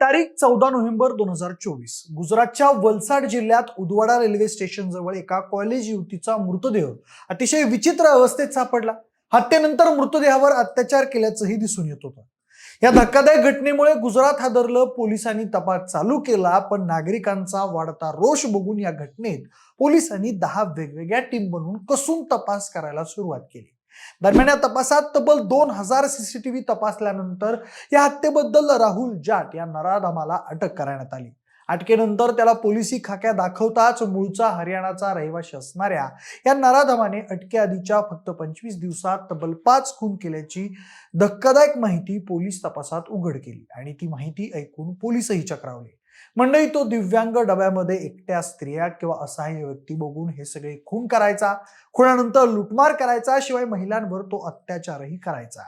तारीख चौदा नोव्हेंबर दोन हजार चोवीस. गुजरातच्या वलसाड जिल्ह्यात उदवाडा रेल्वे स्टेशन जवळ एका कॉलेज युवतीचा मृतदेह अतिशय विचित्र अवस्थेत सापडला. हत्येनंतर मृतदेहावर अत्याचार केल्याचंही दिसून येत होतं. या धक्कादायक घटनेमुळे गुजरात हादरलं पोलिसांनी तपास चालू केला पण नागरिकांचा वाढता रोष बघून या घटनेत पोलिसांनी दहा वेगवेगळ्या टीम बनवून कसून तपास करायला सुरुवात केली. दरम्यान या तपासात तब्बल दोन हजार सीसीटीव्ही तपासल्यानंतर या हत्येबद्दल राहुल जाट या नराधमाला अटक करण्यात आली. अटकेनंतर त्याला पोलिसी खाक्या दाखवताच मूळचा हरियाणाचा रहिवाशी असणाऱ्या या नराधमाने अटकेआधीच्या फक्त पंचवीस दिवसात तब्बल पाच खून केल्याची धक्कादायक माहिती पोलीस तपासात उघड केली आणि ती माहिती ऐकून पोलीसही चक्रावले. मंडळी तो दिव्यांग डब्यामध्ये एकट्या स्त्रिया किंवा असहाय्य व्यक्ती बघून हे सगळे खून करायचा. खुणानंतर लुटमार करायचा शिवाय महिलांवर तो अत्याचारही करायचा.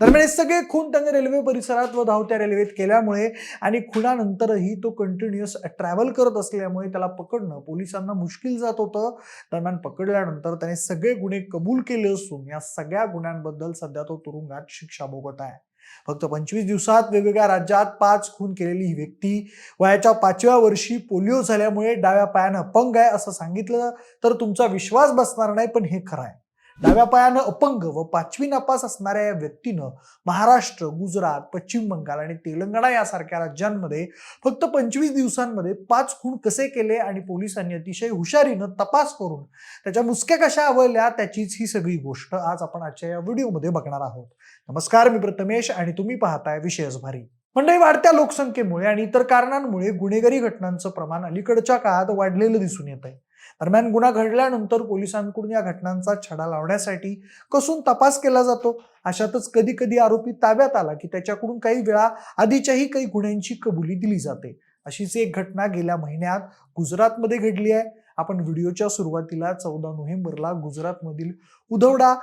दरम्यान हे सगळे खून त्यांनी रेल्वे परिसरात व धावत्या रेल्वेत केल्यामुळे आणि खुणानंतरही तो कंटिन्युअस ट्रॅव्हल करत असल्यामुळे त्याला पकडणं पोलिसांना मुश्किल जात होतं. दरम्यान पकडल्यानंतर त्याने सगळे गुन्हे कबूल केले असून या सगळ्या गुन्ह्यांबद्दल सध्या तो तुरुंगात शिक्षा भोगत आहे. फक्त पंचवीस दिवसात वेगवेगळ्या राज्यात पाच खून केलेली ही व्यक्ती वयाच्या पाचव्या वर्षी पोलिओ झाल्यामुळे डाव्या पायानं अपंग आहे असं सांगितलं तर तुमचा विश्वास बसणार नाही पण हे खरं आहे. डाव्या पायानं अपंग व पाचवी नापास असणाऱ्या या व्यक्तीनं महाराष्ट्र गुजरात पश्चिम बंगाल आणि तेलंगणा यासारख्या राज्यांमध्ये फक्त पंचवीस दिवसांमध्ये पाच खून कसे केले आणि पोलिसांनी अतिशय हुशारीनं तपास करून त्याच्या मुसक्या कशा आवळल्या त्याचीच ही सगळी गोष्ट आज आपण आजच्या या व्हिडिओमध्ये बघणार आहोत. नमस्कार मी प्रथमेश आणि तुम्ही पाहताय विशेष भारी मंडळी वाढत्या लोकसंख्येमुळे आणि इतर कारणांमुळे गुन्हेगारी घटनांचं प्रमाण अलीकडच्या काळात वाढलेलं दिसून येत आहे दरम्यान गुन्हा घडल्यानंतर पोलिसांकडून या घटनांचा छडा लावण्यासाठी कसून तपास केला जातो? अशातच कधी कधी आरोपी ताब्यात आला की त्याच्याकडून काही वेळा आधीच्याही काही गुन्ह्यांची कबुली दिली जाते. अशीच एक घटना गेल्या महिन्यात गुजरातमध्ये घडली आहे. आपण व्हिडिओच्या सुरुवातीला चौदा नोव्हेंबरला गुजरातमधील उधवडा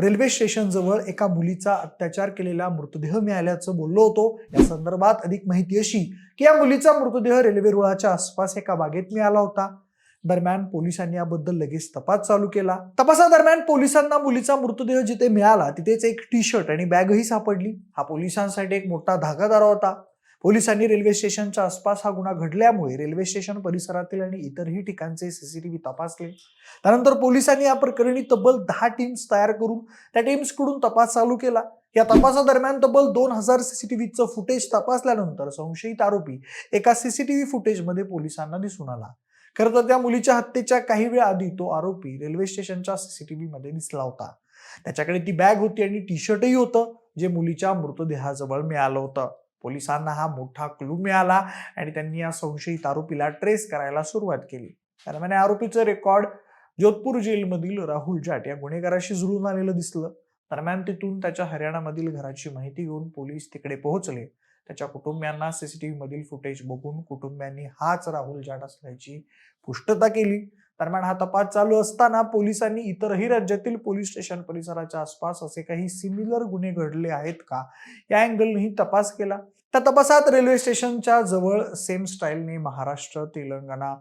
रेल्वे स्टेशनजवळ एका मुलीचा अत्याचार केलेला मृतदेह मिळाल्याचं बोललो होतो. या संदर्भात अधिक माहिती अशी की या मुलीचा मृतदेह रेल्वे रुळाच्या आसपास एका बागेत मिळाला होता. दरम्यान पोलिसांनी याबद्दल लगेच तपास चालू केला. तपासादरम्यान पोलिसांना मुलीचा मृतदेह जिथे मिळाला तिथेच एक टी शर्ट आणि बॅगही सापडली. हा पोलिसांसाठी एक मोठा धागादारा होता. पोलिसांनी रेल्वे स्टेशनच्या आसपास हा गुन्हा घडल्यामुळे रेल्वे स्टेशन परिसरातील आणि इतरही ठिकाणचे सीसीटीव्ही तपासले. त्यानंतर पोलिसांनी या प्रकरणी तब्बल दहा टीम्स तयार करून त्या टीम्सकडून तपास चालू केला. या तपासादरम्यान तब्बल दोन हजार सीसीटीव्हीचं फुटेज तपासल्यानंतर संशयित आरोपी एका सीसीटीव्ही फुटेजमध्ये पोलिसांना दिसून आला. खरं तर त्या मुलीच्या हत्येच्या काही वेळ आधी तो आरोपी रेल्वे स्टेशनच्या सीसीटीव्ही मध्ये दिसला होता. त्याच्याकडे ती बॅग होती आणि टी शर्टही होतं जे मुलीच्या मृतदेहाजवळ मिळालं होतं. पोलिसांना हा मोठा क्लू मिळाला आणि त्यांनी या संशयित आरोपीला ट्रेस करायला सुरुवात केली. दरम्यान या आरोपीचं रेकॉर्ड जोधपूर जेलमधील राहुल जाट या गुन्हेगाराशी जुळून आलेलं दिसलं. दरम्यान तिथून त्याच्या हरियाणामधील घराची माहिती घेऊन पोलीस तिकडे पोहोचले. त्याच्या कुटुंबियांना सीसीटीव्ही मधील फुटेज बघून कुटुंबियांनी हाच राहुल जाट असल्याची पुष्टता केली. दरम्यान हा तपास चालू असताना पोलिसांनी इतरही राज्यातील पोलीस स्टेशन परिसराच्या आसपास असे काही सिमिलर गुन्हे घडले आहेत का? या अँगलनेही तपास केला. त्या तपासात रेल्वे स्टेशनच्या जवळ सेम स्टाईलने महाराष्ट्र तेलंगणा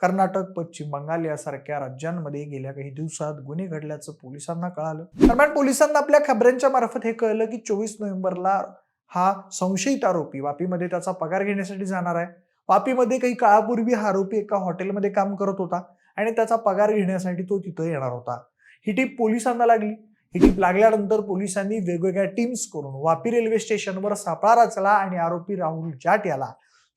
कर्नाटक पश्चिम बंगाल यासारख्या राज्यांमध्ये गेल्या काही दिवसात गुन्हे घडल्याचं पोलिसांना कळालं. दरम्यान पोलिसांना आपल्या खबऱ्यांच्या मार्फत हे कळलं की चोवीस नोव्हेंबरला हा संशयित आरोपी वापीमध्ये त्याचा पगार घेण्यासाठी जाणार आहे. वापीमध्ये काही काळापूर्वी हा आरोपी एका हॉटेलमध्ये काम करत होता. आणि त्याचा पगार घेण्यासाठी तो तिथं येणार होता. ही टीप पोलिसांना लागली. ही टीप लागल्यानंतर पोलिसांनी वेगवेगळ्या टीम्स करून वापी रेल्वे स्टेशनवर सापळा रचला आणि आरोपी राहुल जाट याला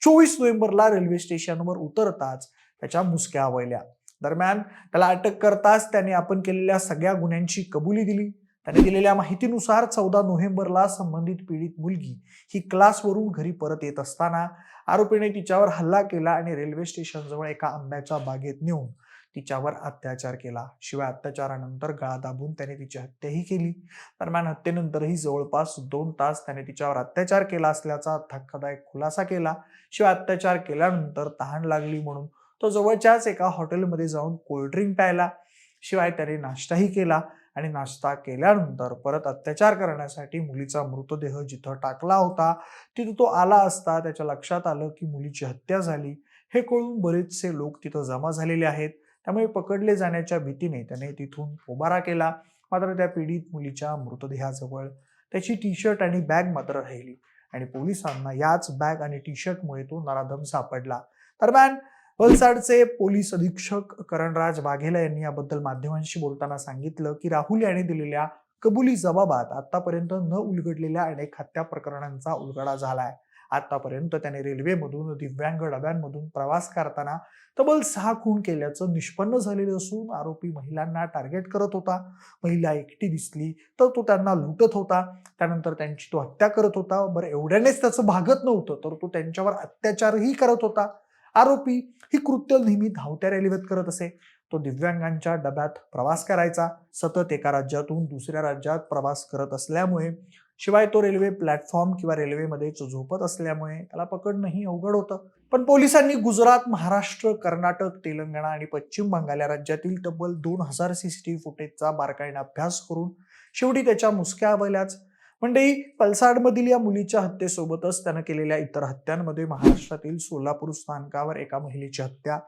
चोवीस नोव्हेंबरला रेल्वे स्टेशनवर उतरताच त्याच्या मुसक्या आवळल्या. दरम्यान त्याला अटक करताच त्याने आपण केलेल्या सगळ्या गुन्ह्यांची कबुली दिली. त्याने दिलेल्या माहितीनुसार चौदा नोव्हेंबरला संबंधित पीडित मुलगी ही क्लासवरून घरी परत येत असताना आरोपीने तिच्यावर हल्ला केला आणि रेल्वे स्टेशनजवळ एका आंब्याच्या बागेत नेऊन तिच्यावर अत्याचार केला. शिवाय अत्याचारानंतर गळा दाबून त्याने तिची हत्याही केली. दरम्यान हत्येनंतरही जवळपास दोन तास त्याने तिच्यावर अत्याचार केला असल्याचा धक्कादायक खुलासा केला. शिवाय अत्याचार केल्यानंतर तहान लागली म्हणून तो जवळच्याच एका हॉटेलमध्ये जाऊन कोल्ड्रिंक प्यायला. शिवाय त्याने नाश्ताही केला आणि नाश्ता केल्यानंतर परत अत्याचार करण्यासाठी मुलीचा मृतदेह जिथं टाकला होता तिथं तो आला असता त्याच्या लक्षात आलं की मुलीची हत्या झाली. हे कळून बरेचसे लोक तिथं जमा झालेले आहेत. त्यामुळे पकडले जाण्याच्या भीतीने त्याने तिथून उभारा केला. मात्र त्या पीडित मुलीच्या मृतदेहाजवळ त्याची टी शर्ट आणि बॅग मात्र राहिली आणि पोलिसांना याच बॅग आणि टी शर्टमुळे तो नराधम सापडला. दरम्यान वलसाडचे पोलीस अधीक्षक करणराज वाघेला यांनी याबद्दल माध्यमांशी बोलताना सांगितलं की राहुल यांनी दिलेल्या कबुली जबाबात आतापर्यंत न उलगडलेल्या अनेक हत्या प्रकरणांचा उलगडा झालाय. आतापर्यंत त्याने रेल्वेमधून दिव्यांग डब्यांमधून प्रवास करताना तब्बल सहा खून केल्याचं निष्पन्न झालेलं असून आरोपी महिलांना टार्गेट करत होता. महिला एकटी दिसली तर तो त्यांना लुटत होता. त्यानंतर त्यांची तो हत्या करत होता. बरं एवढ्यानेच त्याचं भागत नव्हतं तर तो त्यांच्यावर अत्याचारही करत होता. आरोपी ही कृत्य नेहमी धावत्या रेल्वेत करत असे. तो दिव्यांगांच्या डब्यात प्रवास करायचा. सतत एका राज्यातून दुसऱ्या राज्यात प्रवास करत असल्यामुळे शिवाय तो रेल्वे प्लॅटफॉर्म किंवा रेल्वेमध्येच झोपत असल्यामुळे त्याला पकडणंही अवघड होतं. पण पोलिसांनी गुजरात महाराष्ट्र कर्नाटक तेलंगणा आणि पश्चिम बंगाल या राज्यातील तब्बल दोन हजार सीसीटीव्ही फुटेजचा बारकाईने अभ्यास करून शेवटी त्याच्या मुसक्या आवल्याच म्हणजे पलसाडमधील या मुलीच्या हत्येसोबतच त्यानं केलेल्या इतर हत्यांमध्ये महाराष्ट्रातील सोलापूर स्थानकावर एका महिलेची हत्या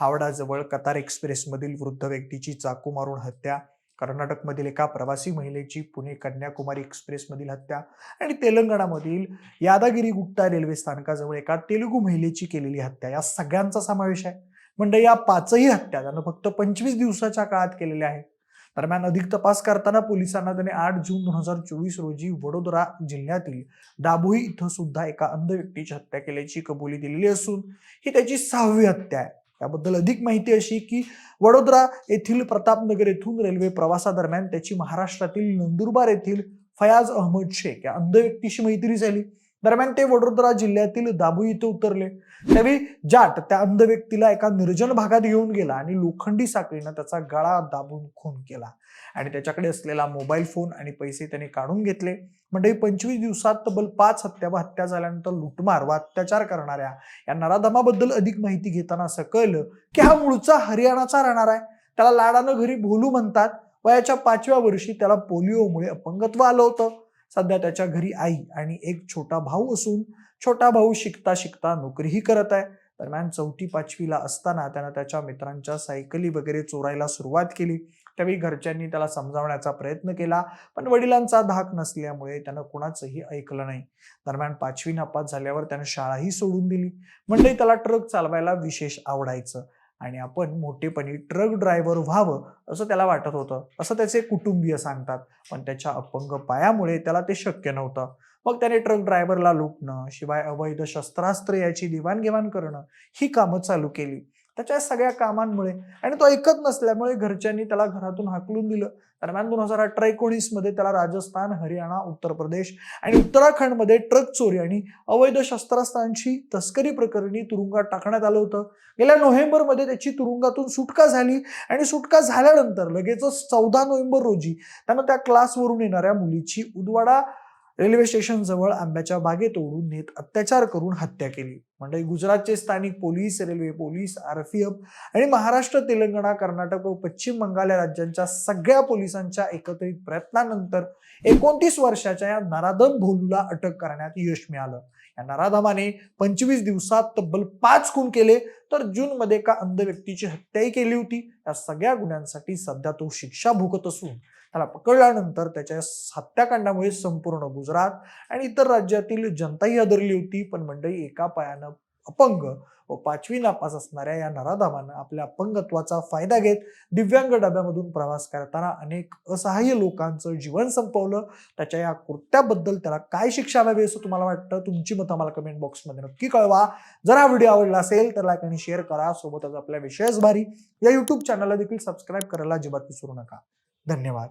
हावडाजवळ कतार एक्सप्रेसमधील वृद्ध व्यक्तीची चाकू मारून हत्या कर्नाटकमधील एका प्रवासी महिलेची पुणे कन्याकुमारी एक्सप्रेसमधील हत्या आणि तेलंगणामधील यादागिरी गुट्टा रेल्वे स्थानकाजवळ एका तेलुगू महिलेची केलेली हत्या या सगळ्यांचा समावेश आहे. म्हणजे या पाचही हत्या त्यानं फक्त पंचवीस दिवसाच्या काळात केलेल्या आहेत. दरम्यान अधिक तपास करताना पोलिसांना त्याने आठ जून दोन हजार चोवीस रोजी वडोदरा जिल्ह्यातील दाभोई इथं सुद्धा एका अंध व्यक्तीची हत्या केल्याची कबुली दिलेली असून ही त्याची सहावी हत्या आहे. याबद्दल अधिक माहिती अशी की वडोदरा येथील प्रतापनगर येथून रेल्वे प्रवासादरम्यान त्याची महाराष्ट्रातील नंदुरबार येथील फयाज अहमद शेख या अंध व्यक्तीशी मैत्री झाली. दरम्यान ते वडोदरा जिल्ह्यातील दाबू इथे उतरले. त्यावेळी जाट त्या अंध व्यक्तीला एका निर्जन भागात घेऊन गेला आणि लोखंडी साखळीनं त्याचा गळा दाबून खून केला. आणि त्याच्याकडे असलेला मोबाईल फोन आणि पैसे त्याने काढून घेतले. म्हणजे पंचवीस दिवसात तब्बल पाच हत्या व हत्या झाल्यानंतर लुटमार व अत्याचार करणाऱ्या या नराधमाबद्दल अधिक माहिती घेताना असं कळलं की हा मूळचा हरियाणाचा राहणार आहे. त्याला लाडानं घरी भोलू म्हणतात. वयाच्या पाचव्या वर्षी त्याला पोलिओमुळे अपंगत्व आलं होतं. सध्या त्याच्या घरी आई आणि एक छोटा भाऊ असून छोटा भाऊ शिकता शिकता नोकरीही करत आहे. दरम्यान चौथी पाचवीला असताना त्यानं त्याच्या मित्रांच्या सायकली वगैरे चोरायला सुरुवात केली. त्यावेळी घरच्यांनी त्याला समजावण्याचा प्रयत्न केला पण वडिलांचा धाक नसल्यामुळे त्यानं कुणाचंही ऐकलं नाही. दरम्यान पाचवी नापास झाल्यावर त्यानं शाळाही सोडून दिली. म्हणजे त्याला ट्रक चालवायला विशेष आवडायचं. आणि आपण मोठेपणी ट्रक ड्रायव्हर व्हावं असं त्याला वाटत होतं. असं त्याचे कुटुंबीय सांगतात. पण त्याच्या अपंग पायामुळे त्याला ते शक्य नव्हतं. मग त्याने ट्रक ड्रायव्हरला लुटणं शिवाय अवैध शस्त्रास्त्र याची देवाणघेवाण करणं ही कामं चालू केली. त्याच्या सगळ्या कामांमुळे आणि तो ऐकत नसल्यामुळे घरच्यांनी त्याला घरातून हाकलून दिलं. दरम्यान दोन हजार अठरा एकोणीसमध्ये त्याला राजस्थान हरियाणा उत्तर प्रदेश आणि उत्तराखंडमध्ये ट्रक चोरी आणि अवैध शस्त्रास्त्रांची तस्करी प्रकरणी तुरुंगात टाकण्यात आलं होतं. गेल्या नोव्हेंबरमध्ये त्याची तुरुंगातून सुटका झाली आणि सुटका झाल्यानंतर लगेचच चौदा नोव्हेंबर रोजी त्यानं त्या क्लासवरून येणाऱ्या मुलीची उदवाडा रेल्वे स्टेशन जवळ आंब्याच्या बागेत ओढून नेत अत्याचार करून हत्या केली. म्हणजे गुजरातचे स्थानिक पोलीस रेल्वे पोलीस आरपीएफ आणि महाराष्ट्र तेलंगणा कर्नाटक व पश्चिम बंगाल या राज्यांच्या सगळ्या पोलिसांच्या एकत्रित प्रयत्नानंतर एकोणतीस वर्षाच्या या नराधम भोलूला अटक करण्यात यश मिळालं. या नराधमाने पंचवीस दिवसात तब्बल पाच खून केले. तर जूनमध्ये एका अंध व्यक्तीची हत्याही केली होती. या सगळ्या गुन्ह्यांसाठी सध्या तो शिक्षा भोगत असून त्याला पकडल्यानंतर त्याच्या हत्याकांडामुळे संपूर्ण गुजरात आणि इतर राज्यातील जनताही आदरली होती. पण मंडळी एका पायानं अपंग व पाचवी नापास असणाऱ्या या नराधामानं आपल्या अपंगत्वाचा फायदा घेत दिव्यांग डब्यामधून प्रवास करताना अनेक असहाय्य लोकांचं जीवन संपवलं. त्याच्या या कृत्याबद्दल त्याला काय शिक्षा हवी असं तुम्हाला वाटतं? तुमची मतं मला कमेंट बॉक्समध्ये नक्की कळवा. जर हा व्हिडिओ आवडला असेल तर लाईक आणि शेअर करा. सोबतच आपल्या विषयच भारी. या युट्यूब चॅनलला देखील सबस्क्राईब करायला अजिबात विसरू नका. धन्यवाद.